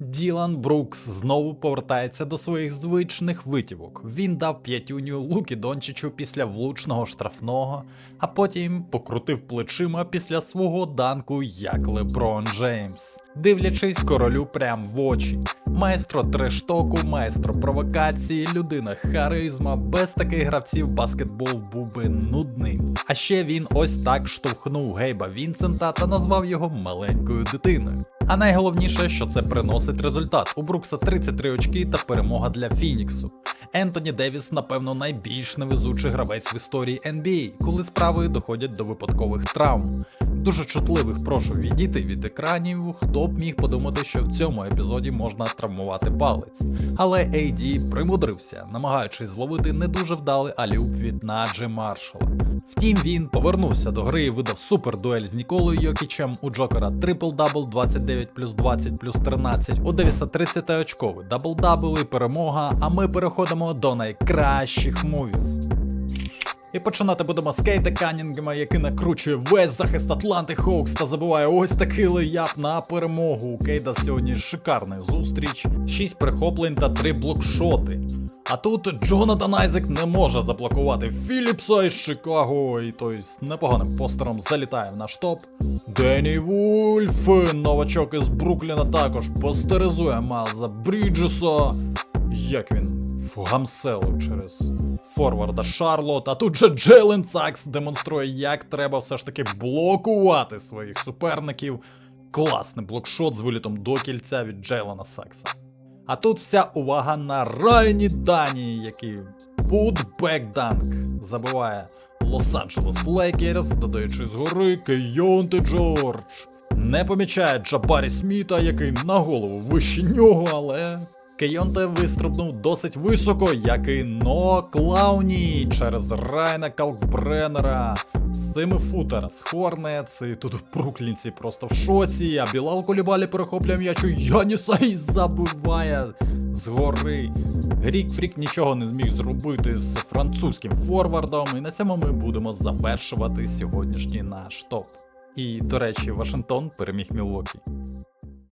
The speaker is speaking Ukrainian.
Ділан Брукс знову повертається до своїх звичних витівок. Він дав п'ятюню Лукі Дончичу після влучного штрафного, а потім покрутив плечима після свого данку як Леброн Джеймс. Дивлячись королю прям в очі. Майстро трештоку, майстро провокації, людина харизма. Без таких гравців баскетбол був би нудним. А ще він ось так штовхнув Гейба Вінсента та назвав його маленькою дитиною. А найголовніше, що це приносить результат. У Брукса 33 очки та перемога для Фініксу. Ентоні Девіс, напевно, найбільш невезучий гравець в історії NBA, коли справи доходять до випадкових травм. Дуже чутливих прошу відійти від екранів, хто б міг подумати, що в цьому епізоді можна травмувати палець. Але AD примудрився, намагаючись зловити не дуже вдалий алюб від Наджі Маршала. Втім, він повернувся до гри і видав супер дуель з Ніколою Йокічем у Джокера трипл-дабл 29 плюс 20 плюс 13, у Девіса 30 очковий дабл-дабл і перемога, а ми переходимо до найкращих мувів. І починати будемо з Кейта Канінгема, який накручує весь захист Атланти Хоукс та забиває ось такий леяп на перемогу. У Кейда сьогодні шикарна зустріч, 6 прихоплень та 3 блокшоти. А тут Джонатан Айзек не може заблокувати Філіпса із Чикаго, і той з непоганим постером залітає в наш топ. Денні Вульф, новачок із Брукліна також постеризує Майлза Бріджеса. Як він гамселив через форварда Шарлот, а тут же Джейлен Сакс демонструє, як треба все ж таки блокувати своїх суперників. Класний блокшот з вилітом до кільця від Джейлена Сакса. А тут вся увага на Райні Дані, який путбек-данк забиває Лос-Анджелес Лейкерс, додаючи згори Кейонте Джордж. Не помічає Джабарі Сміта, який на голову вище нього, але Кейонте вистрибнув досить високо, як і Но Клауні через Райна Калкбреннера. З цими футер з Хорнец, і тут бруклінці просто в шоці, а Білал Колібалі перехоплює м'яч у Яніса і забиває згори. Грік Фрік нічого не зміг зробити з французьким форвардом, і на цьому ми будемо завершувати сьогоднішній наш топ. І, до речі, Вашингтон переміг Мілвокі.